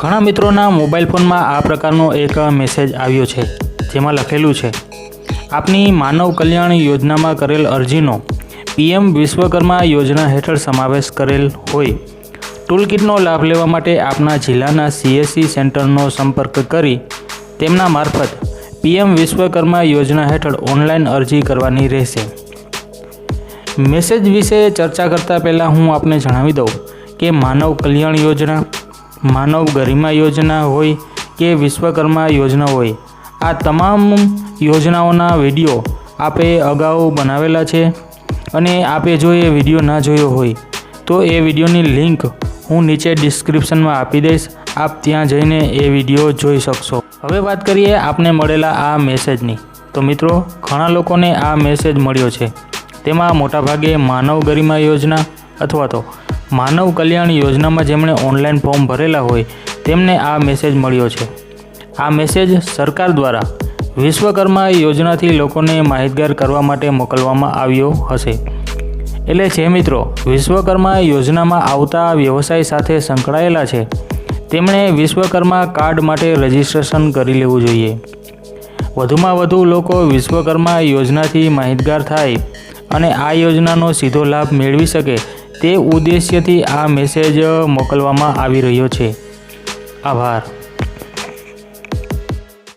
ઘણા મિત્રોના મોબાઈલ ફોનમાં આ પ્રકારનો એક મેસેજ આવ્યો છે, જેમાં લખેલું છે, આપની માનવ કલ્યાણ યોજનામાં કરેલ અરજીનો પીએમ વિશ્વકર્મા યોજના હેઠળ સમાવેશ કરેલ હોય. ટૂલકિટનો લાભ લેવા માટે આપના જિલ્લાના સીએસસી સેન્ટરનો સંપર્ક કરી તેમના મારફત પીએમ વિશ્વકર્મા યોજના હેઠળ ઓનલાઈન અરજી કરવાની રહેશે. મેસેજ વિશે ચર્ચા કરતાં પહેલાં હું આપને જણાવી દઉં કે માનવ કલ્યાણ યોજના માનવ ગરિમા યોજના હોય કે વિશ્વકર્મા યોજના હોય, આ તમામ યોજનાઓના વીડિયો આપે અગાઉ બનાવેલા છે અને આપે જો એ વીડિયો ના જોયો હોય, તો એ વિડીયોની લિંક હું નીચે ડિસ્ક્રિપ્શનમાં આપી દઈશ, આપ ત્યાં જઈને એ વીડિયો જોઈ શકશો. હવે વાત કરીએ આપને મળેલા આ મેસેજની. તો મિત્રો, ઘણા લોકોને આ મેસેજ મળ્યો છે. તેમાં મોટાભાગે માનવ ગરિમા યોજના અથવા તો માનવ કલ્યાણ યોજનામાં જેમણે ઓનલાઈન ફોર્મ ભરેલા હોય, તેમને આ મેસેજ મળ્યો છે. આ મેસેજ સરકાર દ્વારા વિશ્વકર્મા યોજનાથી લોકોને માહિતગાર કરવા માટે મોકલવામાં આવ્યો હશે. એટલે જે મિત્રો, વિશ્વકર્મા યોજનામાં આવતા વ્યવસાય સાથે સંકળાયેલા છે, તેમણે વિશ્વકર્મા કાર્ડ માટે રજિસ્ટ્રેશન કરી લેવું જોઈએ. વધુમાં વધુ લોકો વિશ્વકર્મા યોજનાથી માહિતગાર થાય અને આ યોજનાનો સીધો લાભ મેળવી શકે તે ઉદ્દેશ્યથી આ મેસેજ મોકલવામાં આવી રહ્યો છે. આભાર.